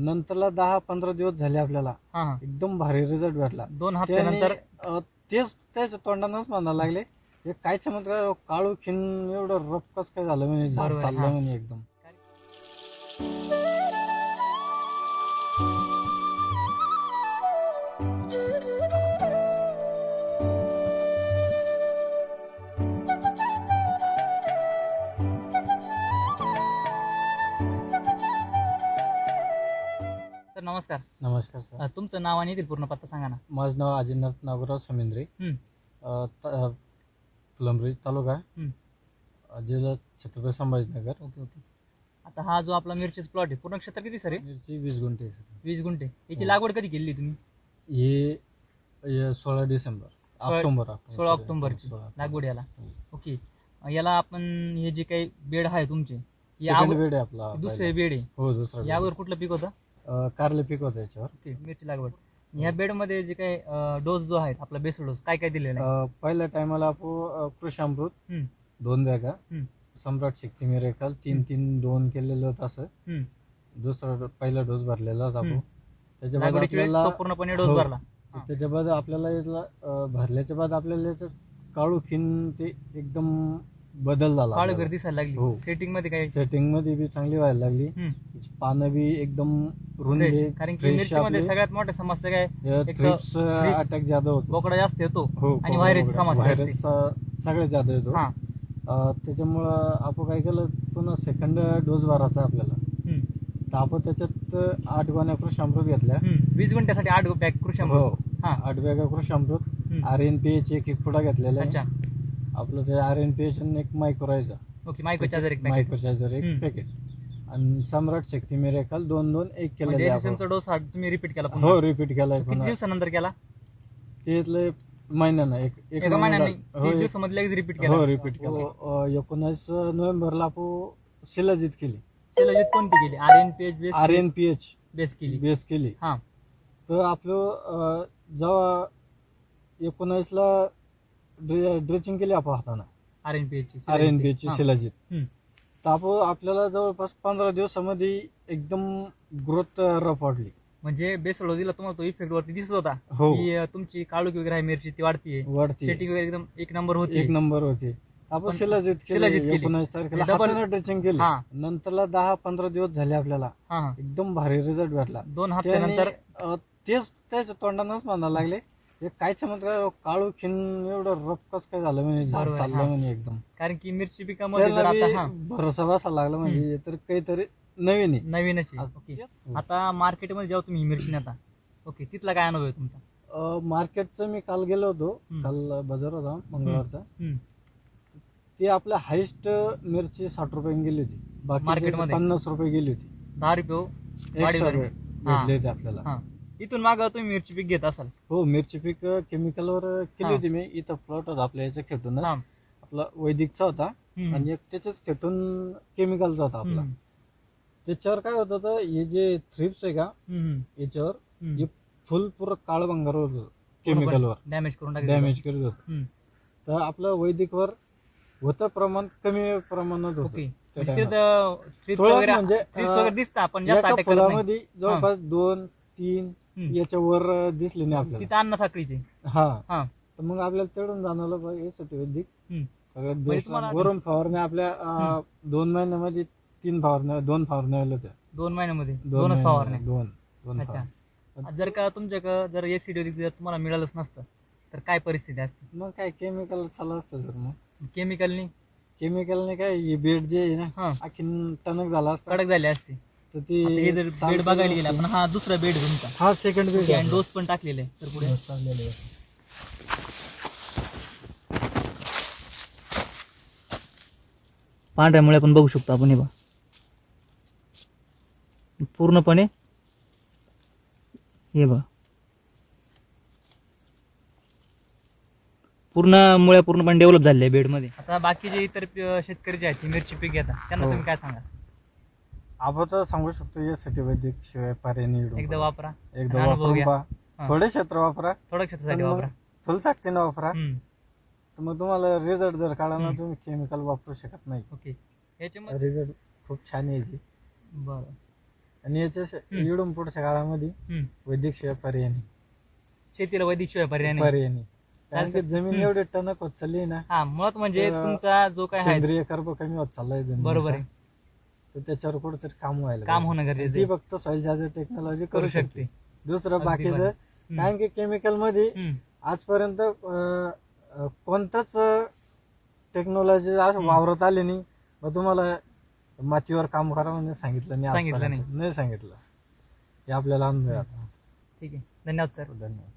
नंतरला दहा पंधरा दिवस झाले आपल्याला. हा हा. एकदम भारी रिझल्ट भेटला. दोन त्याने, हप्त्यानंतर अं, तेच त्याच तोंडानंच म्हणायला लागले. हे काय चमत्कार काळू खिन एवढं रफ कस काय झालं म्हणे? झाड बरोबर, चाललं हा. म्हणे एकदम. नमस्कार. नमस्कार सर. अ, तुमचं नाव आणि येथील पूर्ण पत्ता सांगा ना. माझं नाव अजिनाथ नागोराव समेंद्रे. हम्म. अं, त- अं, फुलंब्री तालुका. अं, जिल्हा छत्रपती संभाजीनगर. Okay okay. आता हा जो आपला मिरचीचा प्लॉट आहे पूर्ण क्षेत्र किती सर आहे मिरची वीस गुंठे आहे, सर. वीस गुंठे. याची हो. लागवड कधी केली तुम्ही? हे हे सोळा डिसेंबर ऑक्टोबर ऑक्टोबर, सोळा sorry, ऑक्टोबरची सोळा ऑक्टोबर. लागवड याला. हो. ओके. अ, याला आपण हे जे काही बेड आहे तुमचे Second बेड आहे आपला दुसरे पहिला. बेड आहे. हो दुसरा. कुठलं पीक होतं? अं, कारले पीक होतं याच्यावर ओके मिरची लागवड ह्या बेडमध्ये जे काही डोस जो आहे आपला बेसल डोस काय काय दिलेला आहे अं, पहिल्या टायमाला आपण कृषी अमृत हम्म. दोन बॅगा हम्म. सम्राट शक्ती मिरेकल तीन तीन दोन केलेलं होतं असं हम्म. दुसरा डो- पहिला डोस भरलेला होता आपण हम्म. त्याच्या बाद लागवडीच्या वेळेस आपल्याला तो पूर्णपणे डोस हो. भरला हा. त्याच्या बाद आपल्याला याला अं, भरल्याच्या बाद आपल्याला काळू खिन ते एकदम बदल झाला काळ आपल्याला. घर दिसायला लागली हो. सेटिंगमध्ये काय सेटिंगमध्ये बी चांगली व्हायला लागली हम्म. पानं बी एकदम Fresh. कारण की मिरचीमध्ये. सगळ्यात मोठ्या समस्या काय एक तर थ्रिप्स thrips, अटॅक जादा होतो बोकडा जास्त येतो हो आणि व्हायरसची समस्या असते. व्हायरस सगळ्यात जादा येतो हा अं, त्याच्यामुळं आपण काय केलं पुन्हा सेकंड डोस भरायचा आपल्याला हम्म. तर आपण त्याच्यात अं, आठ गोण्या कृषी अमृत घेतल्या हम्म. वीस गुंठ्यासाठी आठ बॅग कृषी अमृत. हो हा आठ बॅगा कृषी अमृत हम्म. आर एन पी एच एक एक पुडा घेतलेला आहे अच्छा आपलं ते आर एन पी एच एक मायक्रोरायचा ओके मायको चार्जर एक packet. मायक्रोचार्जर एक हम्म. पॅकेट आणि सम्राट शक्ती मिरेकल दोन दोन एक म्हणजे चा डोस हा तुम्ही रिपीट केला पुन्हा. हो रिपीट केलाय किती पुन्हा. दिवसानंतर केला? ते इथलं महिन्यानं एक एक एका महिना महिन्याने. झाला. हो, तीस एक- दिवसामध्ये लगेच रिपीट हो केला. रिपीट केला अं, एकोणावीस नोव्हेंबरला आपण शिलाजीत केली. शिलाजीत कोणती केली? R N P H base R N P H base केली. बेस केली. हा. तर आपलं अं, जेव्हा एकोणावीसला ड्रेचिंग केली आपण हाताने. R N P H R N P H shilajit hmm. तर आपण आपल्याला जवळपास पंधरा दिवसामध्ये एकदम ग्रोथ रफ वाटली. म्हणजे बेस दिला तुम्हाला तो इफेक्ट वरती दिसत होता. हो. की अं, तुमची काळूक वगैरे आहे मिरची ती वाढतीये. वाढती सेटिंग वगैरे एकदम एक नंबर होती एक नंबर होती. आपण पण शिलाजीत शिलाजीत केली. केली. एकोणावीस तारखेला Double- हाताने ड्रेचिंग केली. हा. नंतरला दहा पंधरा दिवस झाले आपल्याला. हा हा. एकदम भारी रिझल्ट भेटला. दोन त्याने, हप्त्यानंतर अं, तेच त्याच्या तोंडानंच म्हणायला लागले. हे काय चमत्कार काळू खिन एवढं रफ कस काय झालं म्हणे? झाड बरोबर, चाललं हा. म्हणे एकदम. कारण की मिरची पिकामध्ये जर त्याला आता हा. बी भरोसा बसायला लागला म्हणजे हे तर काहीतरी नवीन आहे. नवीनच आहे. आज- ओके. हो. आता मार्केटमध्ये जेव्हा तुम्ही ही मिरची नेता ओके तिथला काय अनुभव आहे तुमचा? अं, मार्केटचं मी काल गेलो होतो. हम्म. काल बाजार होता मंगळवारचा. हम्म. ते आपल्या हायस्ट मिरची साठ रुपये गेली होती. बाकी? पन्नास रुपये गेली होती. दहा रुपये वाढीव एक्स्ट्रा दर. भेटले. होते आपल्याला. हा. इथून माग तुम्ही मिरची पीक घेत असाल हो मिरची पीक केमिकलवर केली. होती मी इथं प्लॉट होता आपल्या याच्या खेटून हा. आपला वैदिकचा होता. आणि एक त्याच्याच खेटून केमिकलचा होता आपला हम्म. त्याच्यावर काय होत होतं हे जे थ्रिप्स आहे का हम्म. याच्यावर हम्म. हे फुल पुरं काळ भंगार होत केमिकलवर डॅमेज करून टाकली डॅमेज करत होत हम्म. तर आपलं वैदिकवर होतं प्रमाण कमी प्रमाणात होतं ओके त्या म्हणजे वगैरे म्हणजे, thrips अं, वगैरे दिसतात पण जास्त एका अटॅक करत नाही फुलामध्ये जवळपास दोन तीन. याच्यावर दिसले नाही आपल्याला. तिथं अन्न साखळीचे. हा. हा. तर मग आपल्याला तेवढून जाणवलं पाहिजे यासाठी वैदिक हम्म. सगळ्यात म्हणजे बेस्ट तुम्हाला- वरून फवारण्या आपल्या अं, दोन महिन्यामध्ये तीन फवारण्या दोन फवारण्या आल्या होत्या. दोन महिन्यामध्ये? दोन दोनच फवारण्या? दोन. दोन अच्छा. फवारण्या. जर का तुमच्याकडं जर एसिडी जर तुम्हाला मिळालंच नसतं तर काय परिस्थिती असते? मग काय केमिकल चालू असतं सर मग. केमिकलनी केमिकलने काय हे बेड जे आहे ना हा. टणक झाला असता. कडक झाले असते. तर हे ते जर बेड बघायला गेला पण हा दुसरा बेड तुमचा हा सेकंड बेड आणि डोस पण टाकलेला आहे. तर पुढे. पांढऱ्यामुळे आपण बघू शकतो आपण हे बघा. पूर्णपणे हे बघा. पूर्ण मुळे पूर्णपणे डेव्हलप झाले आहे बेडमध्ये आता बाकीचे इतर प- शेतकरी जे आहेत ते मिरची पीक घेतात त्यांना हो. तुम्ही काय सांगा आपण तर सांगू शकतो यासाठी वैदिक शिवाय पर्याय नाही इकडून एकदा. वापरा एकदा आणि अनुभव वापरून घ्या. पहा हा. थोडे क्षेत्र वापरा थोडं क्षेत्रासाठी पण मग वापरा फुल ताकदीनं वापरा हम्म. तर मग तुम्हाला रिझल्ट जर काढला ना हम्म. तुम्ही केमिकल वापरू शकत नाही ओके याच्यामध्ये रिझल्ट खूप छान यायची बरं आणि याच्या इडून पुढच्या काळामध्ये हम्म. वैदिक शिवाय पर्याय नाही शेतीला वैदिक शिवाय पर्याय नाही पर्याय नाही कारण की जमीन हम्म. एवढी टणक होत चालली ना हा मुळात म्हणजे तर, तुमचा जो काय आहे सेंद्रिय कर्ब कमी होत चाललाय जमिनीचा. बरोबर आहे तर त्याच्यावर कुठेतरी काम व्हायला काम. होणं गरजेचं ती आहे. फक्त सॉइल चार्जर टेक्नॉलॉजी करू शकते दुसरं अगदी बाकीचं. हम्म. कारण की केमिकलमध्ये हम्म. आजपर्यंत अं, अं, कोणताच टेक्नॉलॉजी हम्म. वावरत आली नाही मग तुम्हाला मातीवर काम करा म्हणून सांगितलं नाही सांगितलं आजपर्यंत. नाही सांगितलं हे आपल्याला अनुभव आहे आता. ठीक आहे धन्यवाद सर धन्यवाद